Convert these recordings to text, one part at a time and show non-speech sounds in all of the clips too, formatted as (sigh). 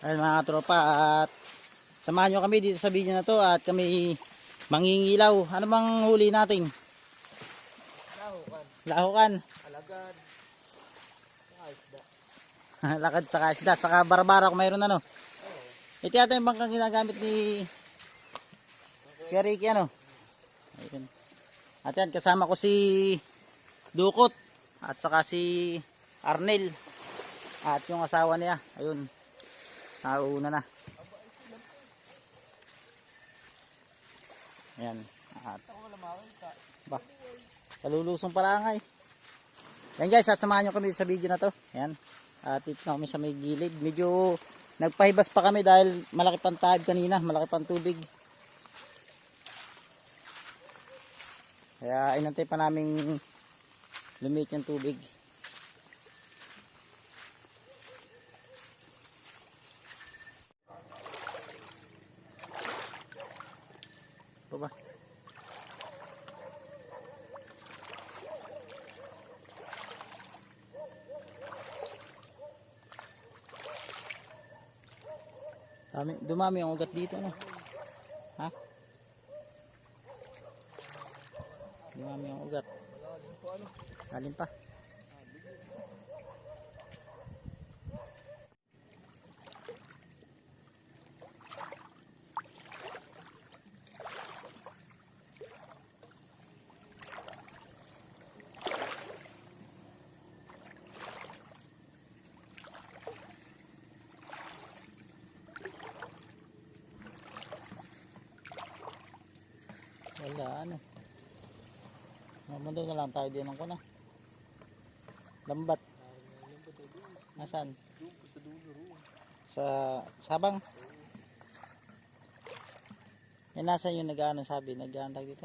Ayun mga tropa at samahan nyo kami dito sa video na to at kami mangingilaw. Ano bang huli natin? Lahukan, Lahukan. alagad, saka. (laughs) Lakad sa isda, saka barbara kung mayroon ano. Oo. Ito yata yung bangkang ginagamit ni Kuya Ricky ano. At yan, kasama ko si Dukot at saka si Arnel at yung asawa niya. Ayun. Nauuna na. Ayan. At ba, kalulusong pala nga eh. Yan guys, at samahan nyo kami sa video na to. Ayan. At ito na kami sa may gilid. Medyo nagpahibas pa kami dahil malaki pang tahib kanina, malaki pang tubig. Kaya inantay pa namin lumit yung tubig. Ito ba? Dami, dumami ang ugat dito ano. Ha? Dumami ang ugat. Alin pa? Wala ano. Mamando na lang tayo din ng kuna. Lambat. Nasaan? Sa Sabang? Yan nasa yung nag-ano sabi, nag-aantag dito.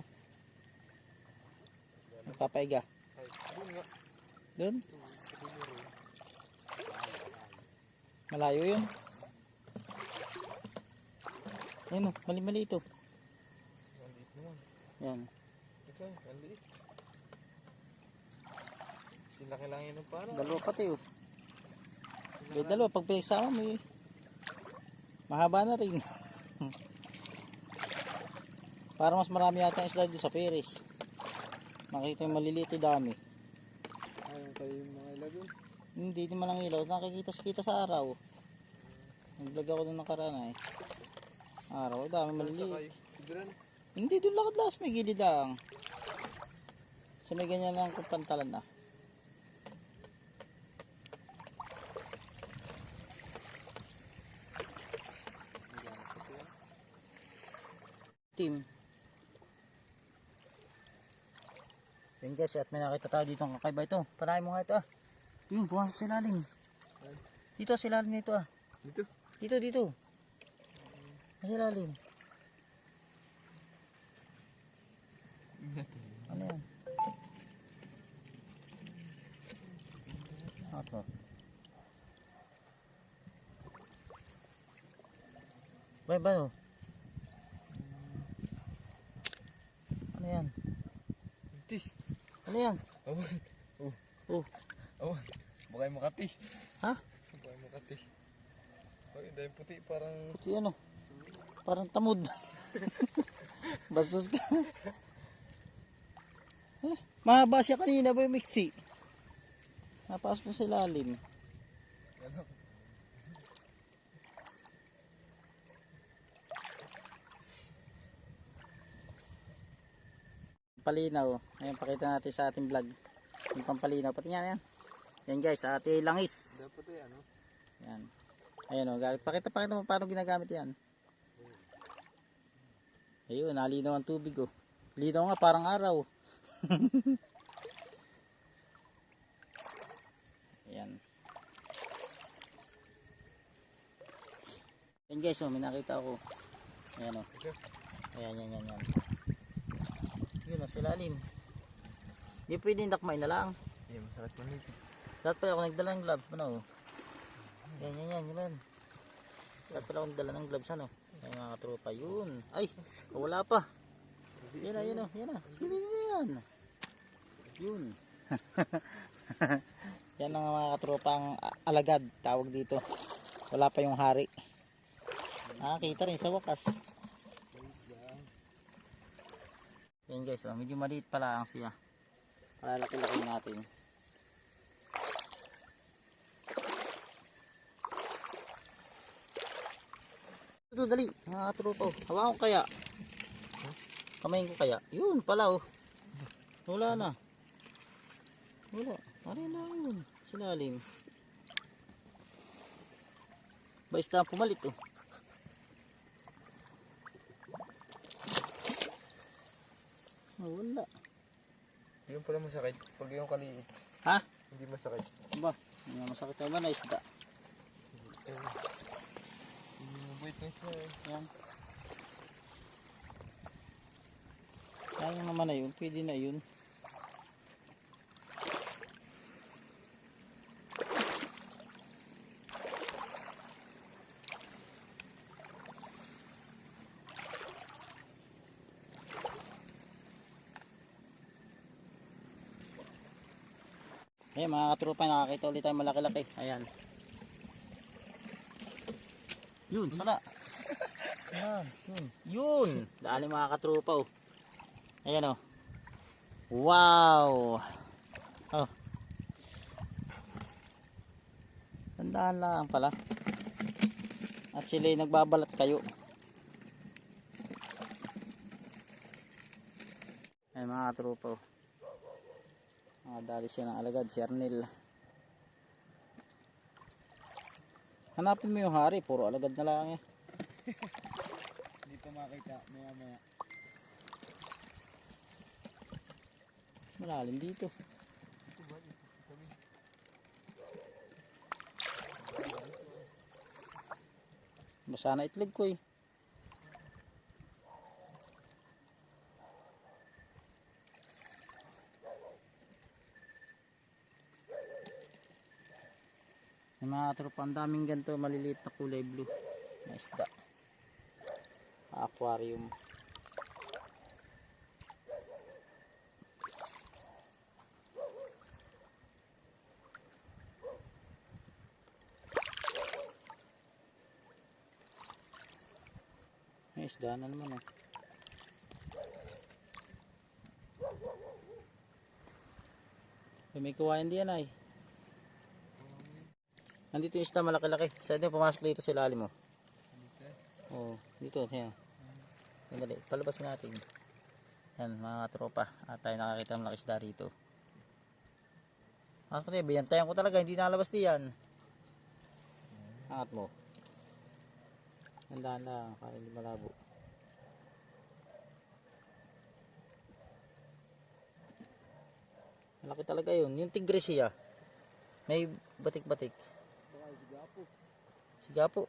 Nagpapaiga. Doon. Malayo yun. Ayun o, mali-mali ito. Ang liit naman. Yan. Ito, ang liit. Sinlaki lang yun para. Dalawa pati oh. May dalawa, pag pinagsama may mahaba na rin. (laughs) Para mas marami yata ang isla doon sa Perez. Makita yung maliliit yung dami. Ayaw kayo yung mga ilagay. Hindi naman ang ilaw. Nakikita kita sa araw. Nag-vlog ako doon nakaraan eh. Araw, dami maliliit. Sakay. Hindi doon lakad last may gilid lang. Sa may ganyan lang kung pantalan na. Team. Yun guys, at may nakita tayo dito ang kakaiba ito. Panahin mo nga ito ah. Yun, pumasok sa ilalim. Dito sa ilalim nito ah. Dito. Dito, dito. Sa ilalim. Ano yan? Ako. Bay, ba no? Ano yan? Tis. Ano yan? Awan. Oh. Oh. Awan. Bukay Makati. Ha? Bukay Makati. Ay, dahil puti parang yan oh. Parang tamod. Bastos ka. Eh, mahaba siya kanina ba yung mixi? Napasok mo sa ilalim. Palinaw. Ayan, pakita natin sa ating vlog. Yung pampalinaw. Pati yan, yan. Yan guys, ate langis. Dapat eh ano. Yan. Ayan o, gamit. Pakita, pakita mo paano ginagamit yan. Ayun, nalinaw ang tubig oh. Linaw nga, parang araw. (laughs) Ayan. Yan guys, oh, may nakita ako. Ayan oh. Ayan, yan, yan, yan. Yun, nasa ilalim. Hindi pwedeng dakmay na lang. Eh, masakit man ito. Dapat pala ako nagdala ng gloves, ano? Yan, yan, yan, yan. Dapat pala ako nagdala ng gloves, ano? Ay, mga katropa, yun. Ay, wala pa. Yan na, yan na, yan. Yan na, yan. Yun. (laughs) yan ang mga katropa ang a- alagad, tawag dito. Wala pa yung hari. Nakakita rin sa wakas. Yan guys, oh, medyo maliit pala ang siya. Palalaki-laki natin. Ito, dali. Mga tropa. oh. Hawakan kaya. Kamayin ko kaya. Yun pala oh. Wala na. Wala. Ano na yun? Silalim. Ba isda pumalit oh. Wala. Yung pala masakit. Pag yung kaliit. Ha? Hindi masakit. Ba, hindi masakit naman na isda. Wait na siya eh. Yan. Sayang naman na yun. Pwede na yun. Ayan mga katropa, nakakita ulit tayo malaki-laki. Ayan. Yun, sala. (laughs) Yan, yun. Yun. Dali mga katropa oh. Ayan oh. Wow. Oh. Tandaan lang pala. At sila nagbabalat kayo. Ay mga katropa oh. Nakadali siya ng alagad si Arnel. Hanapin mo yung hari, puro alagad na lang eh. (laughs) Hindi pa makita. Maya maya. Malalim dito. Basa na itlog ko eh. May mga tropa, ang daming ganito maliliit na kulay blue na isda. Aquarium. May isda na naman oh. May kuwain diyan ay. Nandito yung isda malaki-laki. Sa ito pumasok dito sa ilalim mo. Dito. Oo, dito. Yan. Sandali, palabasin natin. Yan, mga tropa. At tayo nakakita ng malaki isda rito. Ako na, biyantayan ko talaga. Hindi nakalabas diyan. Angat mo. Handaan lang, para hindi malabo. Malaki talaga yun. Yung tigre siya. May batik-batik. Sigapo.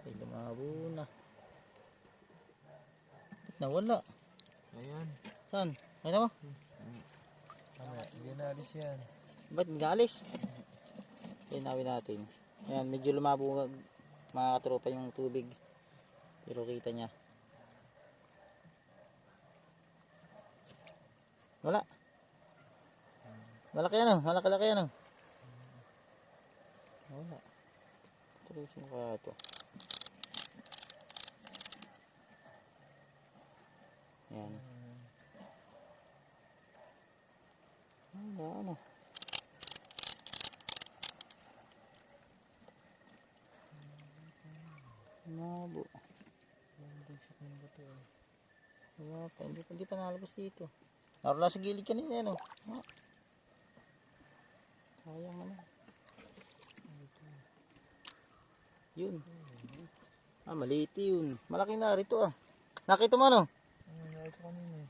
Ay, lumabo na. Ba't nawala? Ayan. Saan? Ay mo? Ano, hindi na alis yan. Ba't nag-aalis? Tinawin natin. Ayan, medyo lumabo mga katropa yung tubig. Pero kita niya. Wala. Malaki ano? Malaki-laki ano? Wala. Trace mo kaya ito. Ayan. Wala ano. Mabo. Wala pa. Hindi, hindi pa nalabas dito. Naroon lang sa gilid kanina ano. Ah. Sayang naman. Yun. Ah, maliit yun. Malaki na rito ah. Nakita mo ano? Nakita kanina eh.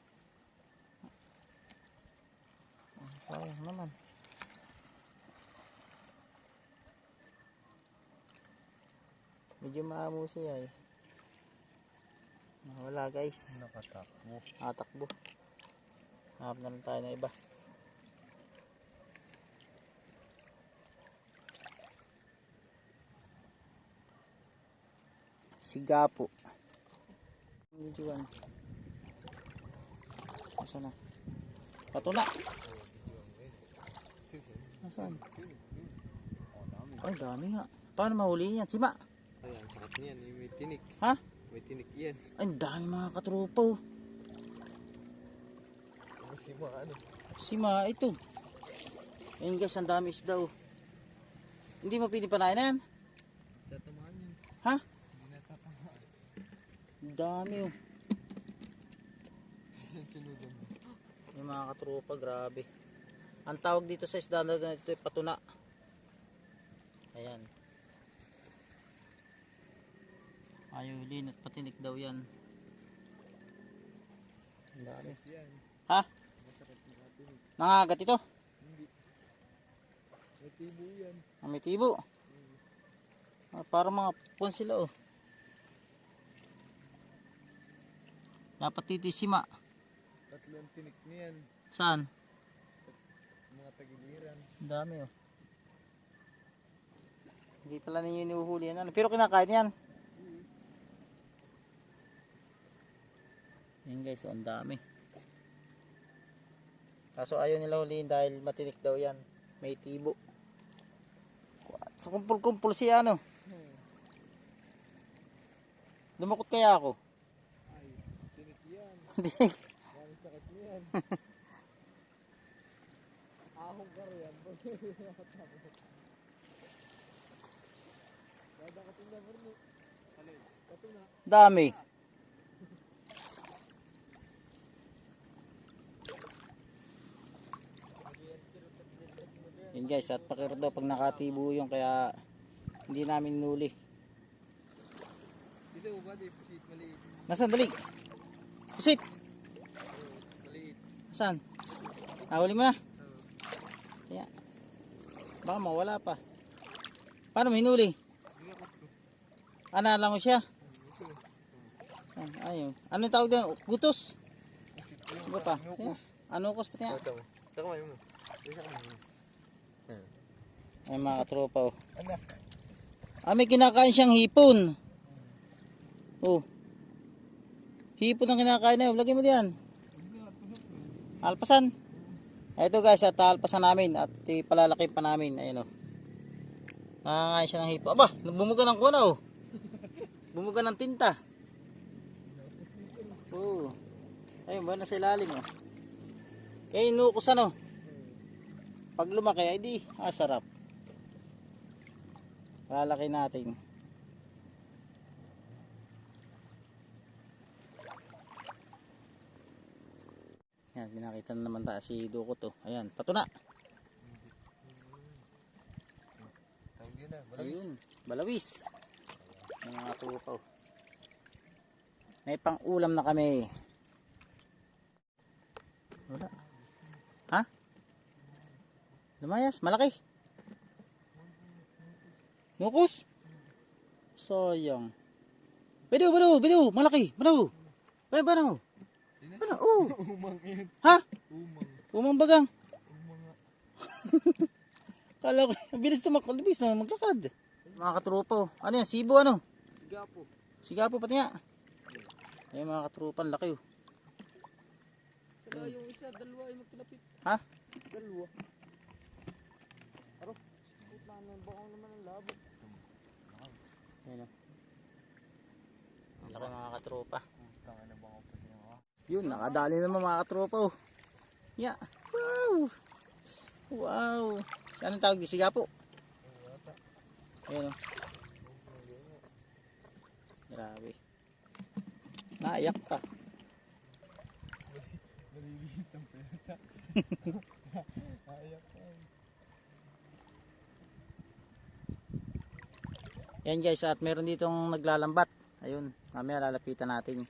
Ah, Sayang naman. Medyo maamo siya eh. Wala guys. Nakatakbo. Atakbo. Hanap na lang tayo na iba. Sigapo. Medyo ano. Asa na? Pato na. Nasaan? Ay, dami nga. Paano mahuli yan? Sima. Yan, yung may tinik. Ha? May tinik yan. Ang dami mga katropa oh. Kasi mga ano. Sima, ito. Ayun guys, ang dami isda oh. Hindi mo pwede panayin na yan? Tatamaan yan. Ha? Hindi na tatamaan. Ang dami oh. Saan sinudan mo? Yung mga katropa, grabe. Ang tawag dito sa isda na ito ay patuna. Ayan. Ayulin at patinik daw yan. Ang dami. Ha? Nangagat ito? Hindi. May tibo yan. Ang may tibo. Ah, parang mga pupon sila oh. Dapat dito sima. Tatlong tinik niyan. Saan? Mga tagiliran. Ang dami oh. Hindi pala ninyo inuhuli yan. Ano? Pero kinakain yan. Yan guys, oh, ang dami. Kaso ayaw nila huliin dahil matinik daw yan. May tibo. So kumpul-kumpul siya ano. Lumakot kaya ako. Ay, tinik yan. Hindi. Parang sakit niyan. Ahong ka rin yan. Dadakatin na mo rin. Dami. Yun guys, at pakiro daw pag nakatibo yung kaya hindi namin nuli. Dito ba, di pusit maliit. Nasaan dali? Pusit! Maliit. Saan? Nahuli mo na? Kaya. Baka mawala pa. Paano mo hinuli? Hindi ako ito. Ana lang mo siya? Ah, Ayun. Anong tawag din? Gutos? Iba pa? Ano kus pati nga? Ito. Saka mo. Isa ka mo. Ay mga katropa oh. Anak. Ah, may kinakain siyang hipon. Oh. Hipon ang kinakain na yun. Lagyan mo diyan. Alpasan. Ito guys, at alpasan namin at ipalalaki pa namin. Ayun oh. Nakakain siya ng hipon. Aba, bumuga ng kuna oh. Bumuga ng tinta. Oh. Ayun, ba nasa ilalim oh. Kaya inukos ano. Pag lumaki ay di, ah, sarap. Lalaki natin. Yan, pinakita na naman tayo si Duko to. Ayan, pato na. Tawag yun na. Malabis. Ayun, balawis. Mga tupaw. May pang ulam na kami. Wala. Ha? Lumayas, malaki. Nukos? Sayang. Bidu, bidu, bidu, malaki, na? Yun na. Ba na? Oh. (laughs) Umang yun. Ha? Umang. Umang nga. Kala ko, bilis tumakbo, bilis na maglakad. Mga katropa, oh. ano yan, sibo ano? Sigapo. Sigapo pati nga. Ay mga katropa, ang laki oh. Saka yung isa, dalawa ay magkalapit. Ha? Dalawa. Na, baka naman ang labo. Ayun oh. Ang laki mga katropa. Puta na, baka pati nga. Yun, nakadali naman mga katropa oh. Yeah. Wow. Wow. Anong tawag di sigapo? Wata. Ayun oh. Grabe. Naiyak pa. Naliliit ang pera. (laughs) Ayak pa. Yan guys, at meron ditong naglalambat. Ayun, mamaya lalapitan natin.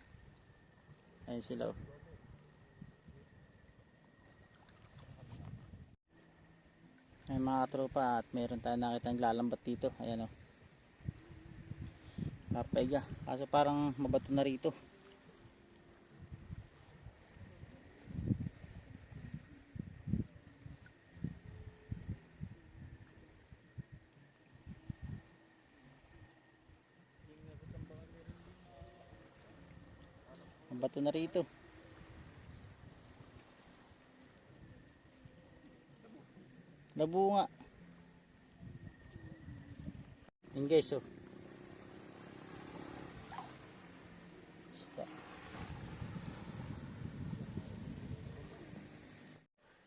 Ayun sila oh. Ay mga tropa at meron tayong nakita naglalambat dito. Ayan oh. Kapaiga. Kaso parang mabato na rito. na rito. Nabunga. Yan guys oh. Basta.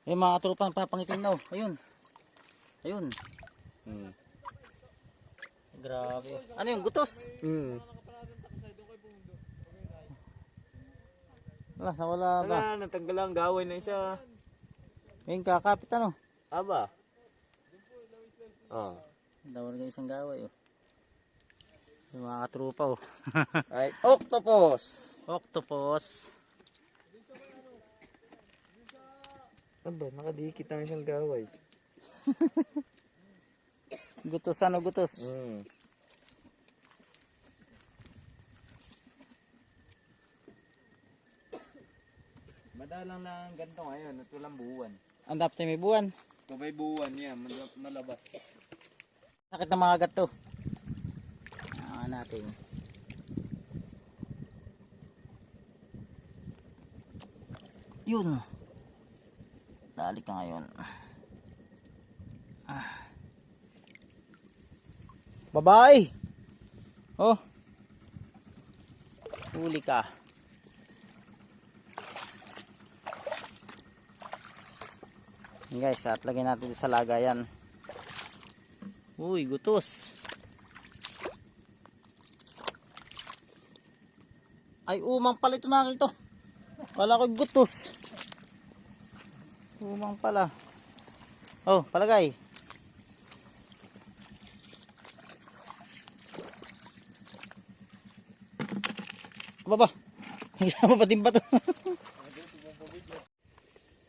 Eh mga tropa, papangitin na oh. Ayun. Ayun. Hmm. Grabe. Oh. Ano yung gutos? Hmm. Wala, nawala ba? Wala, natanggal ang gaway na isa. Ayun kakapit ano? Aba. Oh. Dawal ng isang gaway oh. Yung mga katrupa oh. (laughs) Ay, octopus. Octopus. Aba, nakadikit ang isang gaway. (laughs) Gutos ano gutos? Hmm. Madalang lang ganito ngayon at walang buwan. Ang dapat may buwan. Kung may buwan yan, mal- malabas. Sakit na mga agat to. Ah, natin. Yun. Dali ka ngayon. Ah. Babae. Oh. Huli ka. Guys, at lagyan natin sa lagayan. Uy, gutos. Ay, umang pala ito nakito. Kala ko gutos. Umang pala. Oh, palagay. Aba (laughs) ba? Isama pa din ba to? (laughs)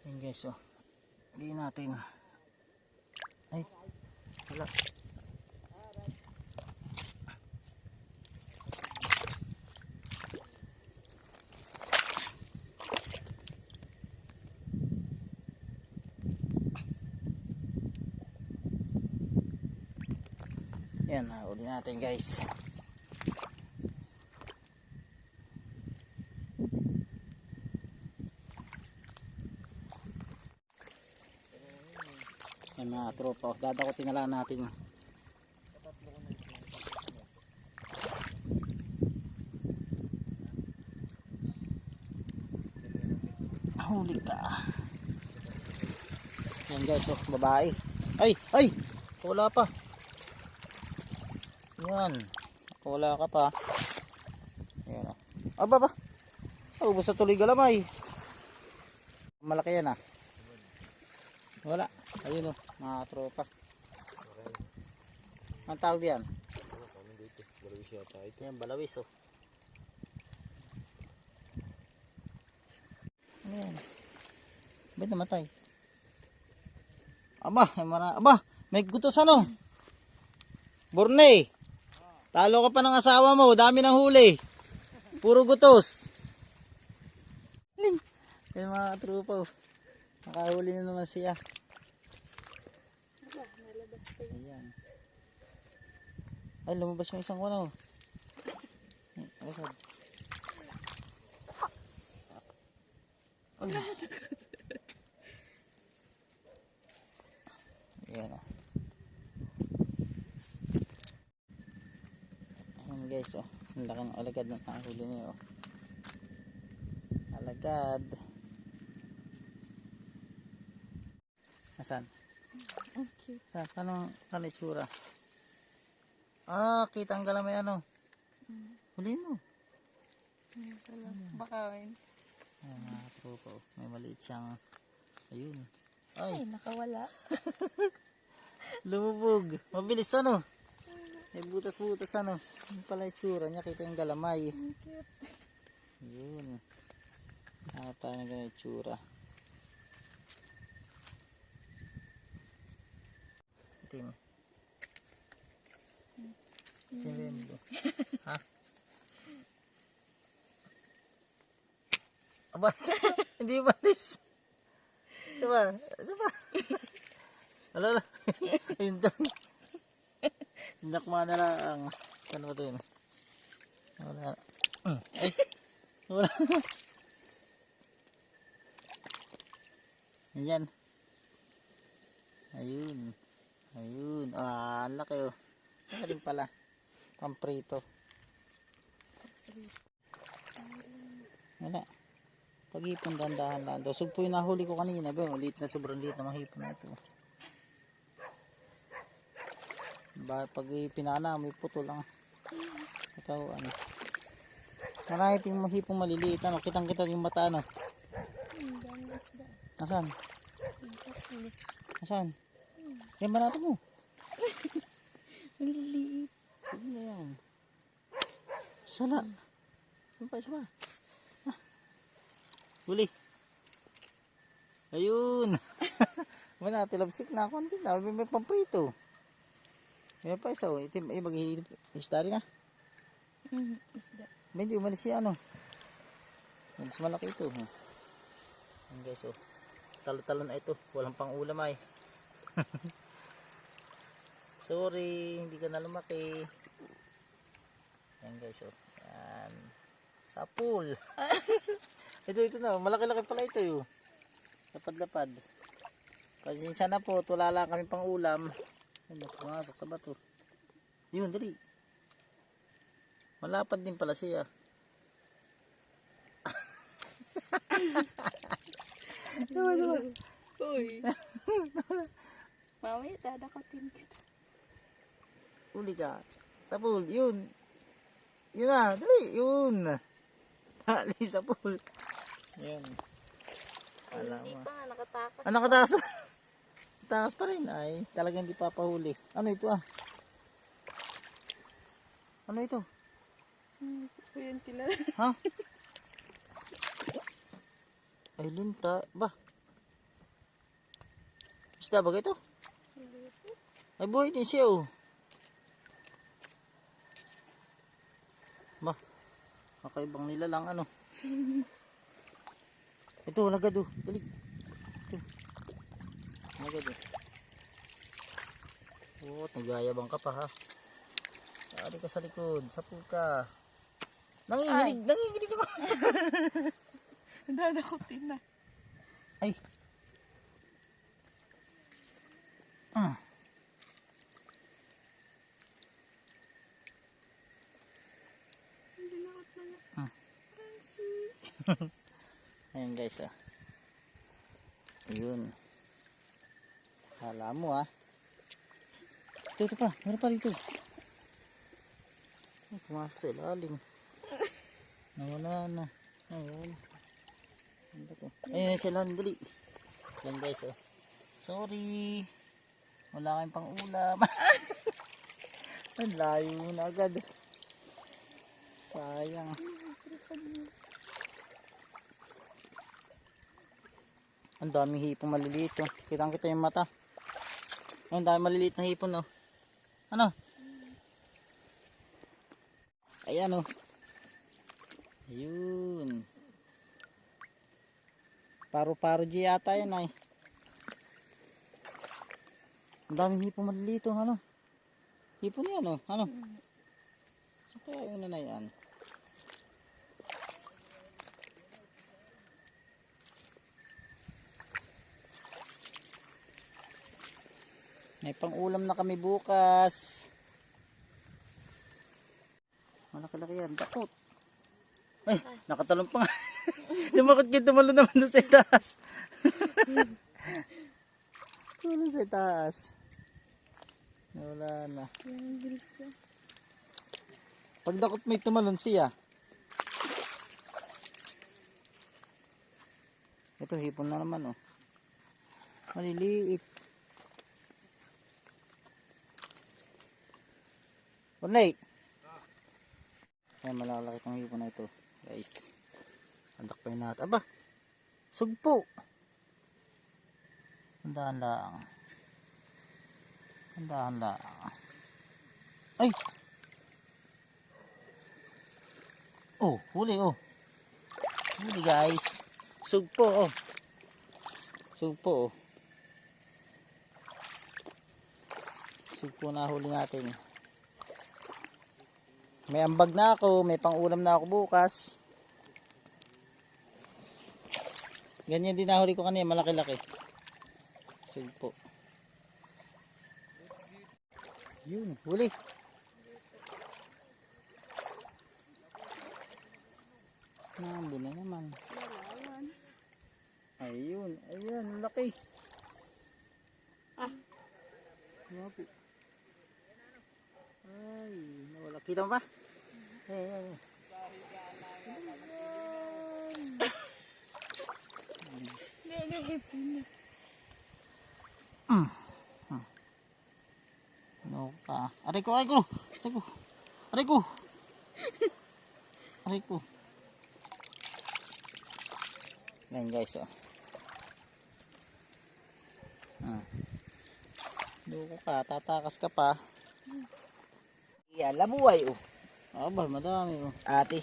Yan guys, oh. Hindi natin. Ay, wala. Yan, uli natin guys. Yan mga tropa, dadakutin na lang natin. Huli ka. Yan guys, oh, babae. Ay, ay! Wala pa. Yan. Wala ka pa. Ayan o. Aba ba? Ubus sa tuloy galamay. Malaki yan ah. Wala. Ayun o. Mga tropa. Ang tawag diyan? Balawis yata ito. Yan, balawis o. Ayan. Ba't namatay? Aba, mara... Aba, may gutos ano? Borne. Talo ka pa ng asawa mo, dami ng huli. Puro gutos. Ling. Yan mga trupa. oh. Nakahuli na naman siya. Ayan. Ay, lumabas yung isang wano. Ay, asad. Ay. Ayan oh. Ayan guys oh. Ang laking alagad ng nakahuli niyo oh. Alagad. Asan? Okay. Sa kanong kanitsura? Ah, kita ang galamay ano. Huli mo. Baka rin. Ayan mga tropa. May maliit siyang ayun. Ay, Ay, nakawala. (laughs) lumubog. Mabilis ano. May butas-butas ano. Yung pala itsura niya. Kita yung galamay. Ang cute. Yun. Nakata na ganyan itsura. Itim. Tirendo. (laughs) ha? Aba? (laughs) Hindi balis. Siya ba? Siya ba? (laughs) Wala na. Ayun daw. Nakma na lang. Saan ba ito yun? Wala. Ay. Wala. Ayan. Ayun. Ayun. Ah, laki oh. Ano rin pala. Pamprito. Wala. Pag-ipon, dandahan lang daw. Sugpo yung nahuli ko kanina. Ba, liit na sobrang liit na mahipon na ito. Ba, pag pinana, may puto lang. Ikaw, ano. Marami ping mahipong maliliit. Ano, kitang kita yung mata, ano. Nasaan? Nasaan? Yan ba natin mo? (laughs) Ang liliit. Ano na yan? Sala. Ano pa, isa pa? Ah. Huli. Ayun. (laughs) Wala, tilapsik na. Konti na. May, may pamprito. May pa isa. oh. Ito, ay, mag-ihilip. Isda rin na. Mm, isda. May hindi umalis si ano. Mas malaki ito. huh. Ayan guys, oh. Talo-talo na ito. Walang pang ulam ay. (laughs) Sorry, hindi ka na lumaki. Ayan guys, oh. Ayan. Sapul. (laughs) ito, ito na. Malaki-laki pala ito, yun. Lapad-lapad. Pasensya na po. Wala lang kami pang ulam. Ano, pumasok sa bato. Yun, dali. Malapad din pala siya. Diba, (laughs) diba? Uy. (laughs) Mamaya dadakotin kita. Uli ka. Sa pool, yun. Yun na, dali, yun. (laughs) Dali sa pool. Yun. Alam Hindi mo. pa nga nakatakot. Ano katakas? Takas pa rin ay talagang hindi papahuli. Ano ito ah? Ano ito? Hmm, yun sila. Ha? (laughs) Ay linta. Ba? Isda ba ito? Ay buhay din siya oh. Kakaibang nila lang ano. Ito, nagad oh. Dali. Ito. Nagad oh. Oh, nagyayabang ka pa ha. Sali ka sa likod. Sapo ka. Nanginginig, nanginginig ako. (laughs) Dadakotin na. Ay. Ah. Dinakot na nga. Ah. Kasi. Ayan guys ah. Ayun. Hala mo ah. Ito, ito pa. Meron pa dito. Pumasok sa ilalim. (laughs) Nawala na. Ayun. Ano? Ayun sa ilalim. Dali. Ayan guys oh. Sorry. Wala kayong pang ulam. (laughs) Ang layo na agad. Sayang. Ang daming hipong maliliit oh. Kitang kita yung mata. Ang daming maliliit na hipon oh. Ano? Ayan oh. Ayun. Paro-paro G yata yan ay. Ang daming hipong maliliit oh. Ano? Hipon yan oh. Ano? So kaya yun na yan. May pang ulam na kami bukas. Malaki-laki yan. Dakot. Ay, nakatalong pa nga. (laughs) Lumakot kayo tumalo naman doon sa itaas. (laughs) Tulong sa itaas. Wala na. Pag dakot may tumalon siya. Ito hipon na naman oh. Maliliit. Unay. Ayan malalaki tong hipon na ito. Guys. Andak pa yun natin. Aba. Sugpo. Tandaan lang. Tandaan lang. Ay. Oh, huli oh. Huli guys. Sugpo oh. Sugpo oh. Sugpo na huli natin. May ambag na ako, may pangulam na ako bukas. Ganyan din nahuli ko kanina, malaki-laki. Sugpo. Yun, huli. Nambi na naman. Lalawan. Ayun, ayan, ang laki. Ah. Grabe. Ay, nawala. Kita mo ba? Ayan, ayan. Ano ka? Aray ko, aray ko! Aray ko! Guys, oh. Ah. Duko ka, tatakas ka pa. Yan, labuhay oh. Aba, madami oh. Ate.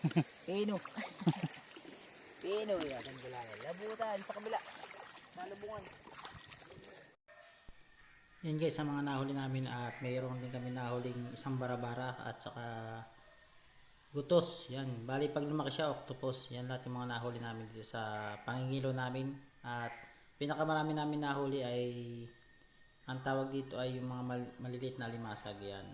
(laughs) Pino. (laughs) Pino yan. Labutan sa kabila. Malubungan. Yan guys, ang mga nahuli namin at mayroon din kami nahuling isang barabara at saka gutos. Yan, bali pag lumaki siya, octopus. Yan lahat yung mga nahuli namin dito sa pangingilo namin. At pinakamarami namin nahuli ay ang tawag dito ay yung mga mal- maliliit na limasag yan.